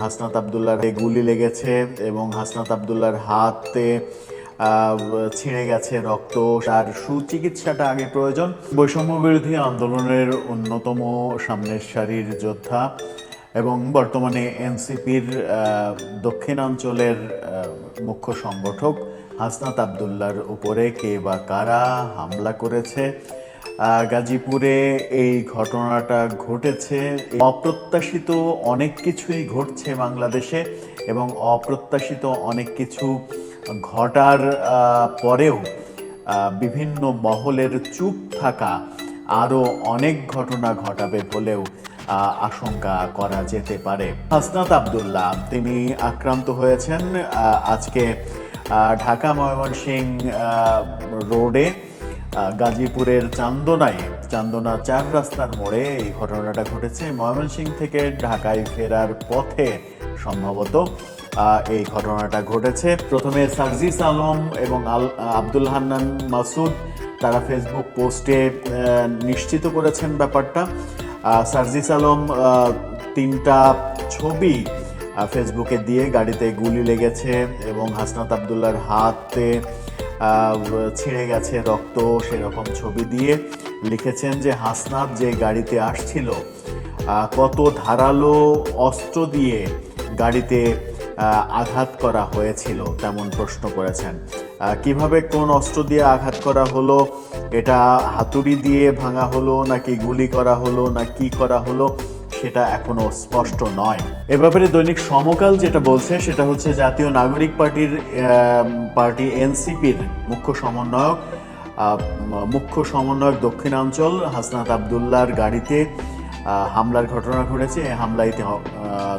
হাসনাত আবদুল্লার গুলি লেগেছে এবং হাসনাত আবদুল্লার হাতে ছিঁড়ে গেছে রক্ত। তার সুচিকিৎসাটা আগে প্রয়োজন। বৈষম্য বিরোধী আন্দোলনের অন্যতম সামনের সারির যোদ্ধা এবং বর্তমানে এনসিপির দক্ষিণাঞ্চলের মুখ্য সংগঠক হাসনাত আবদুল্লার উপরে কে বা কারা হামলা করেছে গাজীপুরে এই ঘটনাটা ঘটেছে। অপ্রত্যাশিত অনেক কিছুই ঘটছে বাংলাদেশে এবং অপ্রত্যাশিত অনেক কিছু ঘটার পরেও বিভিন্ন মহলের চুপ থাকা আরও অনেক ঘটনা ঘটাবে বলেও আশঙ্কা করা যেতে পারে। হাসনাত আবদুল্লাহ, তিনি আক্রান্ত হয়েছেন আজকে ঢাকা ময়মনসিং রোডে। গাজীপুরের চান্দনায়। চান্দনা চার রাস্তার মোড়ে এই ঘটনাটা ঘটেছে। ময়মনসিং থেকে ঢাকায় ফেরার পথে সম্ভবত এই ঘটনাটা ঘটেছে। প্রথমে সার্জিস আলম এবং আব্দুল হান্নান মাসুদ তারা ফেসবুক পোস্টে নিশ্চিত করেছেন ব্যাপারটা। সার্জিস আলম তিনটা ছবি ফেসবুকে দিয়ে গাড়িতে গুলি লেগেছে এবং হাসনাত আবদুল্লার হাতে ছিঁড়ে গেছে রক্ত, সেরকম ছবি দিয়ে লিখেছেন যে হাসনাত যে গাড়িতে আসছিল কত ধারালো অস্ত্র দিয়ে গাড়িতে আঘাত করা হয়েছিল তেমন প্রশ্ন করেছেন। কীভাবে কোন অস্ত্র দিয়ে আঘাত করা হলো? এটা হাতুড়ি দিয়ে ভাঙা হলো নাকি গুলি করা হলো না কি করা হলো? সেটা এখনও স্পষ্ট নয়। এ ব্যাপারে দৈনিক সমকাল যেটা বলছে, সেটা হচ্ছে জাতীয় নাগরিক পার্টির পার্টি এনসিপির মুখ্য সমন্বয়ক মুখ্য সমন্বয়ক দক্ষিণাঞ্চল হাসনাত আবদুল্লার গাড়িতে হামলার ঘটনা ঘটেছে। এই হামলায়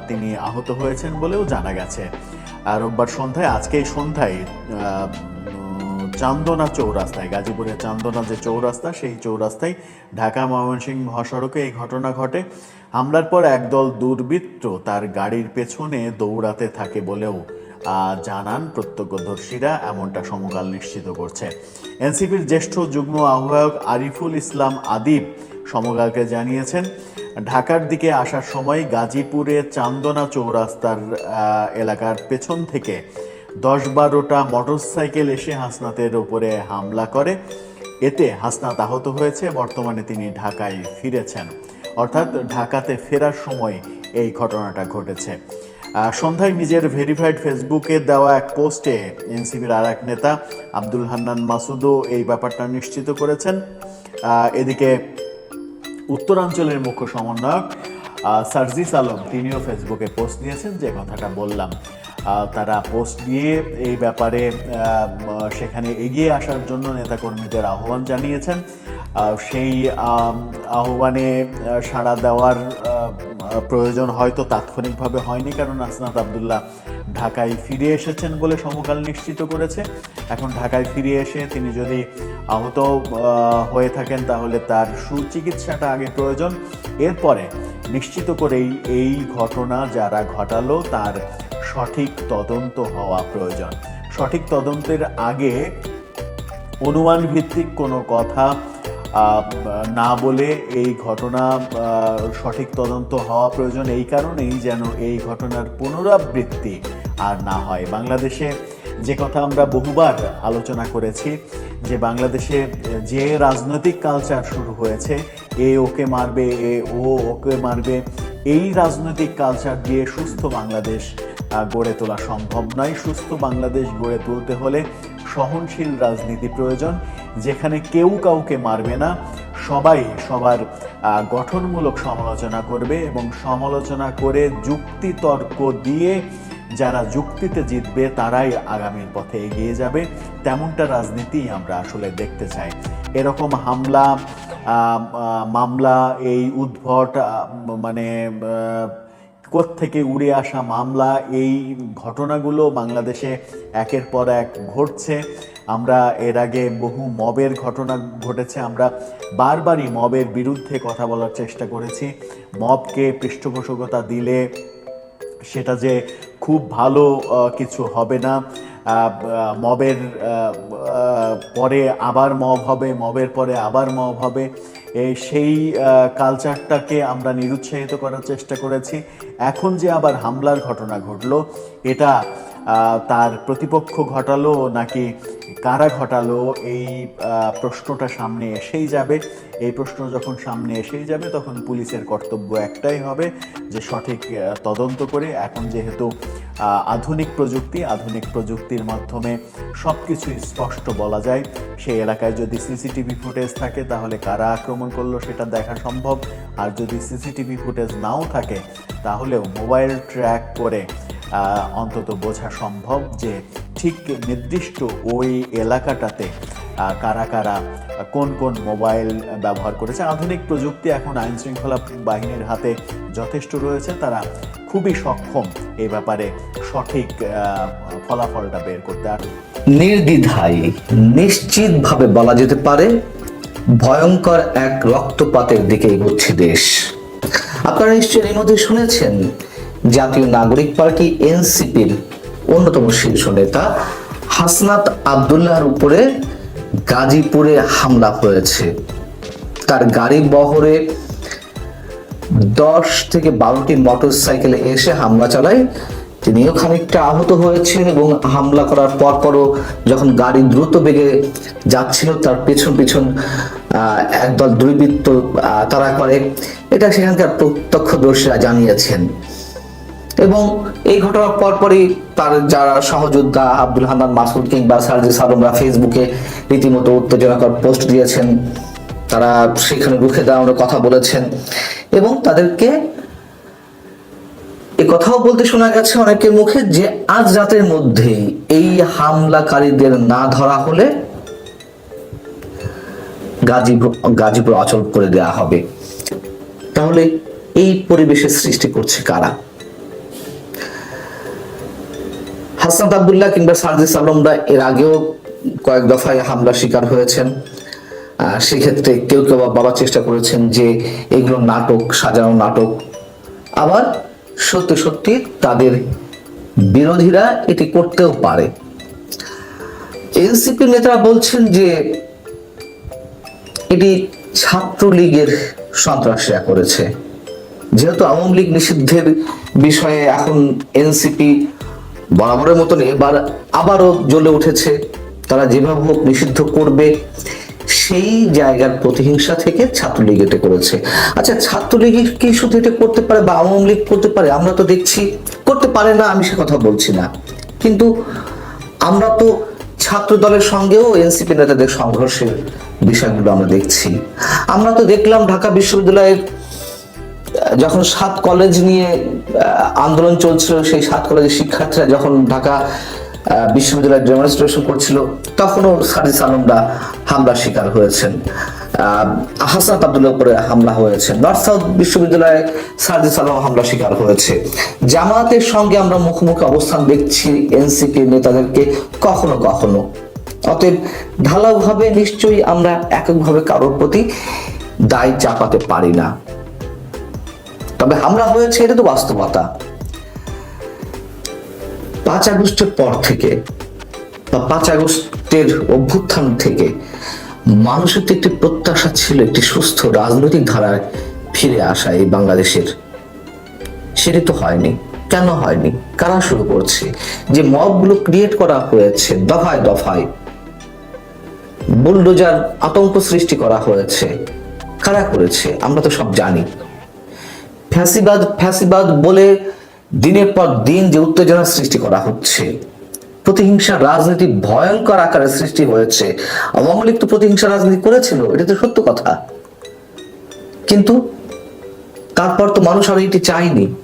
তিনি আহত হয়েছেন বলেও জানা গেছে। রোববার সন্ধ্যায়, আজকে সন্ধ্যায় চান্দনা চৌরাস্তায়, গাজীপুরের চান্দনা যে চৌরাস্তা, সেই চৌরাস্তায় ঢাকা ময়মনসিংহ মহাসড়কে এই ঘটনা ঘটে। হামলার পর একদল দুর্বৃত্ত তার গাড়ির পেছনে দৌড়াতে থাকে বলেও জানান প্রত্যক্ষদর্শীরা, এমনটা সমকাল নিশ্চিত করছে। এনসিপির জ্যেষ্ঠ যুগ্ম আহ্বায়ক আরিফুল ইসলাম আদিব সমকালকে জানিয়েছেন, ঢাকার দিকে আসার সময় গাজীপুরে চান্দনা চৌরাস্তার এলাকার পেছন থেকে দশ বারোটা মোটরসাইকেল এসে হাসনাতের ওপরে হামলা করে। এতে হাসনাত আহত হয়েছে, বর্তমানে তিনি ঢাকায় ফিরেছেন। অর্থাৎ ঢাকাতে ফেরার সময় এই ঘটনাটা ঘটেছে। সন্ধ্যায় নিজের ভেরিফাইড ফেসবুকে দেওয়া এক পোস্টে এনসিপির আর এক নেতা আব্দুল হান্নান মাসুদও এই ব্যাপারটা নিশ্চিত করেছেন। এদিকে উত্তরাঞ্চলের মুখ্য সমন্বয়ক সার্জিস আলম তিনিও ফেসবুকে পোস্ট দিয়েছেন, যে কথাটা বললাম। তারা পোস্ট দিয়ে এই ব্যাপারে সেখানে এগিয়ে আসার জন্য নেতাকর্মীদের আহ্বান জানিয়েছেন। সেই আহ্বানে সাড়া দেওয়ার প্রয়োজন হয়তো তাৎক্ষণিকভাবে হয়নি, কারণ আসনাত আবদুল্লাহ ঢাকায় ফিরে এসেছেন বলে সমকাল নিশ্চিত করেছে। এখন ঢাকায় ফিরে এসে তিনি যদি আহত হয়ে থাকেন, তাহলে তার সুচিকিৎসাটা আগে প্রয়োজন। এরপরে নিশ্চিত করেই এই ঘটনা যারা ঘটালো, তার সঠিক তদন্ত হওয়া প্রয়োজন। সঠিক তদন্তের আগে অনুমান ভিত্তিক কোনো কথা না বলে এই ঘটনা সঠিক তদন্ত হওয়া প্রয়োজন এই কারণেই যেন এই ঘটনার পুনরাবৃত্তি আর না হয়। বাংলাদেশে যে কথা আমরা বহুবার আলোচনা করেছি, যে বাংলাদেশে যে রাজনৈতিক কালচার শুরু হয়েছে, এ ওকে মারবে, এ ও ওকে মারবে এই রাজনৈতিক কালচার দিয়ে সুস্থ বাংলাদেশ গড়ে তোলা সম্ভব নয়। সুস্থ বাংলাদেশ গড়ে তুলতে হলে সহনশীল রাজনীতি প্রয়োজন, যেখানে কেউ কাউকে মারবে না। সবাই সবার গঠনমূলক সমালোচনা করবে এবং সমালোচনা করে যুক্তি তর্ক দিয়ে যারা যুক্তিতে জিতবে, তারাই আগামীর পথে এগিয়ে যাবে। তেমনটা রাজনীতি আমরা আসলে দেখতে চাই। এরকম হামলা মামলা, এই উদ্ভট মানে থেকে উড়ে আসা মামলা, এই ঘটনাগুলো বাংলাদেশে একের পর এক ঘটছে। আমরা এর আগে বহু মবের ঘটনা ঘটেছে, আমরা বারবারই মবের বিরুদ্ধে কথা বলার চেষ্টা করেছি। মবকে পৃষ্ঠপোষকতা দিলে সেটা যে খুব ভালো কিছু হবে না। মবের পরে আবার মব হবে, মবের পরে আবার মব হবে। সেই কালচারটাকে আমরা নিরুৎসাহিত করার চেষ্টা করেছি। এখন যে আবার হামলার ঘটনা ঘটলো, এটা তার প্রতিপক্ষ ঘটালো নাকি কারা ঘটালো, এই প্রশ্নটা সামনে এসেই যাবে। এই প্রশ্ন যখন সামনে এসেই যাবে, তখন পুলিশের কর্তব্য একটাই হবে যে সঠিক তদন্ত করে এখন যেহেতু আধুনিক প্রযুক্তি, আধুনিক প্রযুক্তির মাধ্যমে সব কিছুই স্পষ্ট বলা যায়। সেই এলাকায় যদি সিসিটিভি ফুটেজ থাকে, তাহলে কারা আক্রমণ করল সেটা দেখা সম্ভব। আর যদি সিসিটিভি ফুটেজ নাও থাকে, তাহলেও মোবাইল ট্র্যাক করে অন্তত বোঝা সম্ভব যে ঠিক নির্দিষ্ট ওই এলাকাটাতে কারা কারা কোন কোন মোবাইল ব্যবহার করেছে। আধুনিক প্রযুক্তি এখন আইন শৃঙ্খলা বাহিনীর হাতে যথেষ্ট রয়েছে। তারা খুবই সক্ষম এই ব্যাপারে সঠিক ফলাফলটা বের করতে। আর নির্দ্বিধায় নিশ্চিতভাবে বলা যেতে পারে, ভয়ঙ্কর এক রক্তপাতের দিকে এগোচ্ছে দেশ। আপনারা নিশ্চয়ই এর মধ্যে শুনেছেন, জাতীয় নাগরিক পার্টি এনসিপির অন্যতম শীর্ষ নেতা হাসনাত আবদুল্লাহর উপরে গাজীপুরে হামলা হয়েছে। তার গাড়ি বহরে দশ থেকে বারোটি মোটর সাইকেলে এসে হামলা চালায়। তিনিও খানিকটা আহত হয়েছেন এবং হামলা করার পর পরও যখন গাড়ি দ্রুত বেগে যাচ্ছিল, তার পেছন পেছন একদল দুর্বৃত্ত তারা করে। এটা সেখানকার প্রত্যক্ষদর্শীরা জানিয়েছেন। এবং এই ঘটনার পরপরই তার যারা সহযোদ্ধা আব্দুল হান্নান মাসুদ কিংবা সার্জিস আলমরা ফেসবুকে রীতিমতো উত্তেজনাকর পোস্ট দিয়েছেন। তারা সেখানে রুখে দাঁড়ানোর কথা বলেছেন এবং তাদেরকে এ কথাও বলতে শোনা গেছে অনেকের মুখে যে আজ রাতের মধ্যেই এই হামলাকারীদের না ধরা হলে গাজীপুর গাজীপুর অচল করে দেয়া হবে। তাহলে এই পরিবেশের সৃষ্টি করছে কারা? হাসান আবদুল্লাহ কিংবা সার্জিস আলমরা এর আগেও কয়েক দফায় হামলার শিকার হয়েছেন। সেক্ষেত্রে কেউ কেউ বলার চেষ্টা করেছেন যে এগুলো নাটক, সাজানো নাটক। আবার সত্যি সত্যি তাদের বিরোধীরা এটি করতেও পারে। এনসিপি নেতারা বলছেন যে এটি ছাত্রলীগের সন্ত্রাসীরা করেছে। যেহেতু আওয়ামী লীগ নিষিদ্ধের বিষয়ে এখন এনসিপি বরাবরের মতন এবার আবারও জ্বলে উঠেছে। তারা যেভাবে হোক নিষিদ্ধ করবে। সেই জায়গার প্রতিহিংসা থেকে ছাত্রলীগ এটা করেছে। আচ্ছা ছাত্রলীগ কি শুধু এটা করতে পারে বা আওয়ামী লীগ করতে পারে? আমরা তো দেখছি, করতে পারে না, আমি সে কথা বলছি না। কিন্তু আমরা তো ছাত্র দলের সঙ্গেও এনসিপি নেতাদের সংঘর্ষের বিষয়গুলো আমরা দেখছি। আমরা তো দেখলাম ঢাকা বিশ্ববিদ্যালয়ের যখন সাত কলেজ নিয়ে আন্দোলন চলছিল, সেই সাত কলেজের শিক্ষার্থীরা যখন ঢাকা বিশ্ববিদ্যালয়ে ডেমনস্ট্রেশন করছিল। তখনও সারিস আলমরা হামলার শিকার হয়েছেন। হাসান আব্দুল্লাহ উপরে হামলা হয়েছে। নর্থ সাউথ বিশ্ববিদ্যালয়ে আলম হামলা শিকার হয়েছে। জামায়াতের সঙ্গে আমরা মুখোমুখি অবস্থান দেখছি এনসিপি নেতাদেরকে কখনো কখনো। অতএব ঢালাওভাবে নিশ্চয়ই আমরা এককভাবে কারোর প্রতি দায় চাপাতে পারি না। তবে হামলা হয়েছে, এটা তো বাস্তবতা। পাঁচ আগস্টের পর থেকে বা পাঁচ আগস্টের অভ্যুত্থান থেকে মানুষের তো একটি প্রত্যাশা ছিল একটি সুস্থ রাজনৈতিক ধারায় ফিরে আসা এই বাংলাদেশের। সেটি তো হয়নি। কেন হয়নি? কারা শুরু করছে? যে মবগুলো ক্রিয়েট করা হয়েছে, দফায় দফায় বুলডোজার আতঙ্ক সৃষ্টি করা হয়েছে। কারা করেছে? আমরা তো সব জানি। ফ্যাসিবাদ ফ্যাসিবাদ বলে দিনের পর দিন যে উত্তেজনা সৃষ্টি করা হচ্ছে প্রতিহিংসা রাজনীতি ভয়ঙ্কর আকারে সৃষ্টি হয়েছে। আওয়ামী লীগ তো প্রতিহিংসা রাজনীতি করেছিল, এটা তো সত্য কথা। কিন্তু তারপর তো মানুষ আর এটি চায়নি।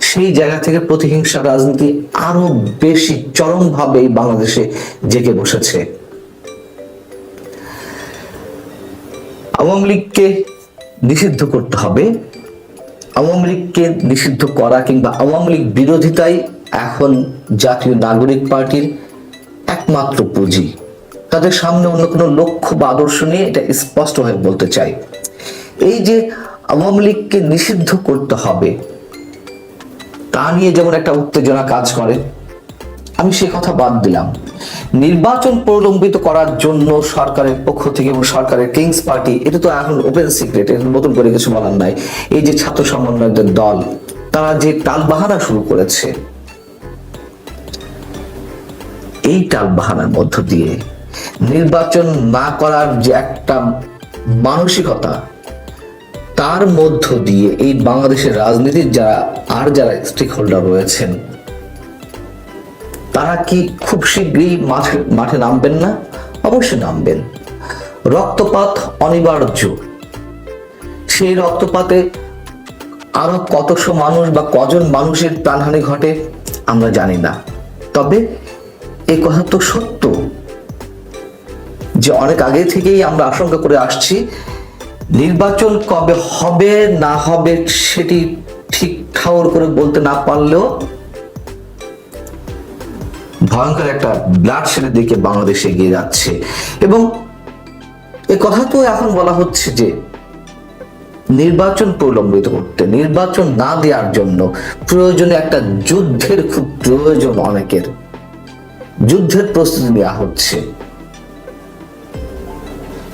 সেই জায়গা থেকে প্রতিহিংসা রাজনীতি আরও বেশি চরমভাবে বাংলাদেশে জেগে বসেছে। আওয়ামী লীগকে নিষিদ্ধ করতে হবে। আওয়ামী লীগকে নিষিদ্ধ করা কিংবা আওয়ামী লীগ বিরোধিতাই এখন জাতীয় নাগরিক পার্টির একমাত্র পুঁজি। তাদের সামনে অন্য কোনো লক্ষ্য বা আদর্শ নিয়ে এটা স্পষ্ট হয়ে বলতে চাই। এই যে আওয়ামী লীগকে নিষিদ্ধ করতে হবে, তা নিয়ে যেমন একটা উত্তেজনা কাজ করে আমি সে কথা বাদ দিলাম। নির্বাচন প্রলম্বিত করার জন্য সরকারের পক্ষ থেকে এবং সরকারের কিংস পার্টি এটা তো এখন ওপেন সিক্রেট এর নতুন করে কিছু বলার নাই। এই যে ছাত্র সমন্বয়কদের দল, তারা যে টালবাহানা শুরু করেছে, এই টালবাহানার মধ্য দিয়ে নির্বাচন না করার যে একটা মানসিকতা, তার মধ্য দিয়ে এই বাংলাদেশের রাজনীতির যারা, আর যারা স্টেক হোল্ডার রয়েছেন তারা কি খুব শীঘ্রই মাঠে মাঠে নামবেন না? অবশ্যই নামবেন। রক্তপাত অনিবার্য। সেই রক্তপাতে আরও কতশো মানুষ বা কজন মানুষের প্রাণহানি ঘটে, আমরা জানি না। তবে এই কথা তো সত্য যে অনেক আগে থেকেই আমরা আশঙ্কা করে আসছি, নির্বাচন কবে হবে, না হবে, সেটি ঠিক ঠাউর করে বলতে না পারলেও ভয়ঙ্কর একটা ব্লাড শেডের দিকে বাংলাদেশ এগিয়ে যাচ্ছে। এবং এ কথা তো এখন বলা হচ্ছে যে, নির্বাচন প্রলম্বিত করতে, নির্বাচন না দেওয়ার জন্য প্রয়োজনে একটা যুদ্ধের খুব প্রয়োজন অনেকের। যুদ্ধের প্রস্তুতি নেওয়া হচ্ছে।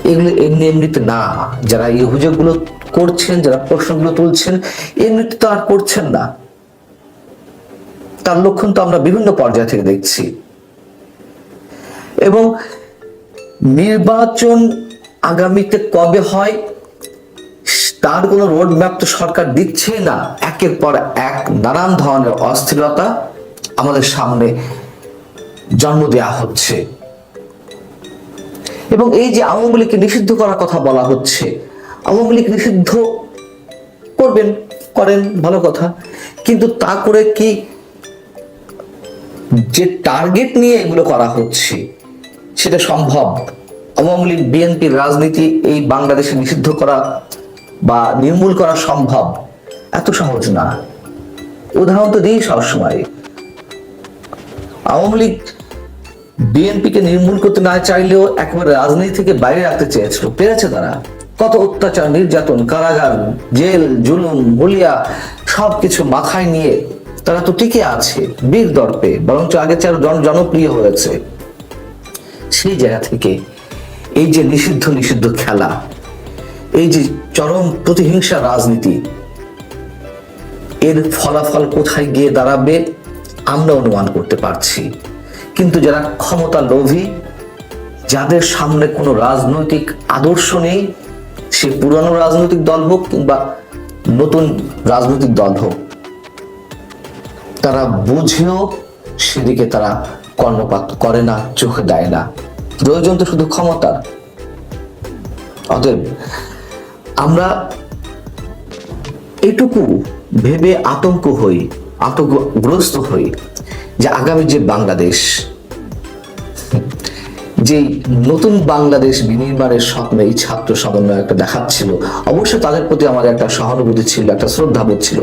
এগুলো এমনি এমনিতে না, যারা এই অভিযোগগুলো করছেন, যারা প্রশ্নগুলো তুলছেন, এমনিতে তো আর করছেন না। তার লক্ষণ তো আমরা বিভিন্ন পর্যায় থেকে দেখছি। এবং নির্বাচন আগামীতে কবে হয়, তার কোনো রোড ম্যাপ তো সরকার দিচ্ছে না। একের পর এক নানান ধরনের অস্থিরতা আমাদের সামনে জন্ম দেয়া হচ্ছে। এবং এই যে আওয়ামী লীগকে নিষিদ্ধ করার কথা বলা হচ্ছে, আওয়ামী লীগ নিষিদ্ধ করবেন, করেন, ভালো কথা। কিন্তু তা করে কি যে টার্গেট নিয়ে এগুলো করা হচ্ছে, সেটা সম্ভব। আওয়ামী লীগ, বিএনপির রাজনীতি এই বাংলাদেশে নিষিদ্ধ করা বা নির্মূল করা সম্ভব, এত সহজ না। উদাহরণ তো দিই সবসময়। আওয়ামী লীগ বিএনপিকে নির্মূল করতে না চাইলেও একেবারে রাজনীতি থেকে বাইরে রাখতে চেয়েছিল। পেরেছে তারা। কত অত্যাচার, নির্যাতন, কারাগার, জেল, জুলুম বলিয়া সবকিছু মাথায় নিয়ে তারা তো টিকে আছে, বীর দর্পে, বরঞ্চ আগে চেয়ে আরও জন জনপ্রিয় হয়েছে। সেই জায়গা থেকে এই যে নিষিদ্ধ নিষিদ্ধ খেলা, এই যে চরম প্রতিহিংসা রাজনীতি, এর ফলাফল কোথায় গিয়ে দাঁড়াবে, আমরা অনুমান করতে পারছি। কিন্তু যারা ক্ষমতা লোভী, যাদের সামনে কোনো রাজনৈতিক আদর্শ নেই, সে পুরনো রাজনৈতিক দল হোক কিংবা নতুন রাজনৈতিক দল হোক তারা বুঝেও সেদিকে তারা কর্ণপাত করে না, চোখে দেয় না। প্রয়োজন তো শুধু ক্ষমতার। অতএব আমরা এটুকু ভেবে আতঙ্ক হই, আতঙ্কগ্রস্ত হই যে আগামী যে বাংলাদেশ যে নতুন বাংলাদেশ বিনির্মাণের স্বপ্নে এই ছাত্র সমন্বয় একটা দেখাচ্ছিল অবশ্যই তাদের প্রতি আমার একটা সহানুভূতি ছিল, একটা শ্রদ্ধাবোধ ছিল।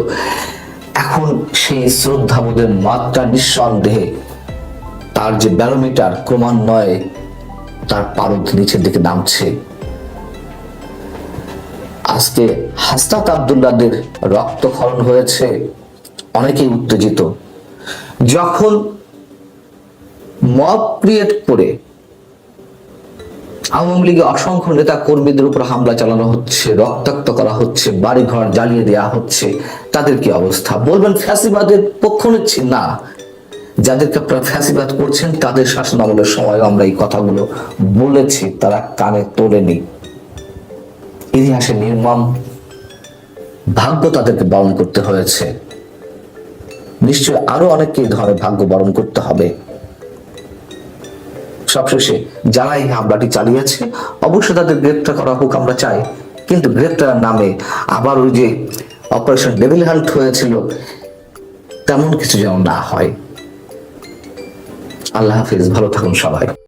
এখন সেই শ্রদ্ধাবোধের মাত্রা নিঃসন্দেহে তার যে ব্যারোমিটার ক্রমান্বয়ে তার পারদ নিচের দিকে নামছে। আজকে হাস্তাত আবদুল্লাদের রক্তক্ষরণ হয়েছে, অনেকেই উত্তেজিত। যখন মব ক্রিয়েট করে আওয়ামী লীগের অসংখ্য নেতা কর্মীদের উপর হামলা চালানো হচ্ছে, রক্তাক্ত করা হচ্ছে, বাড়িঘর জ্বালিয়ে দেওয়া হচ্ছে। তাদের কি অবস্থা? বলবেন ফ্যাসিবাদের পক্ষ নিচ্ছি? না। যাদেরকে আপনারা ফ্যাসিবাদ করছেন, তাদের শাসন আমলের সময় আমরা এই কথাগুলো বলেছি, তারা কানে তোলেনি। ইতিহাসে নির্মম ভাগ্য তাদেরকে বরণ করতে হয়েছে। নিশ্চয় আরও অনেককে ধরনের ভাগ্য বরণ করতে হবে। সবশেষে যারা এই হামলাটি চালিয়েছে, অবশ্যই তাদের গ্রেপ্তার করা হোক আমরা চাই। কিন্তু গ্রেপ্তারের নামে আবার ওই যে অপারেশন ডেভিল হান্ট হয়েছিল, তেমন কিছু যেন না হয়। আল্লাহ হাফিজ, ভালো থাকুন সবাই।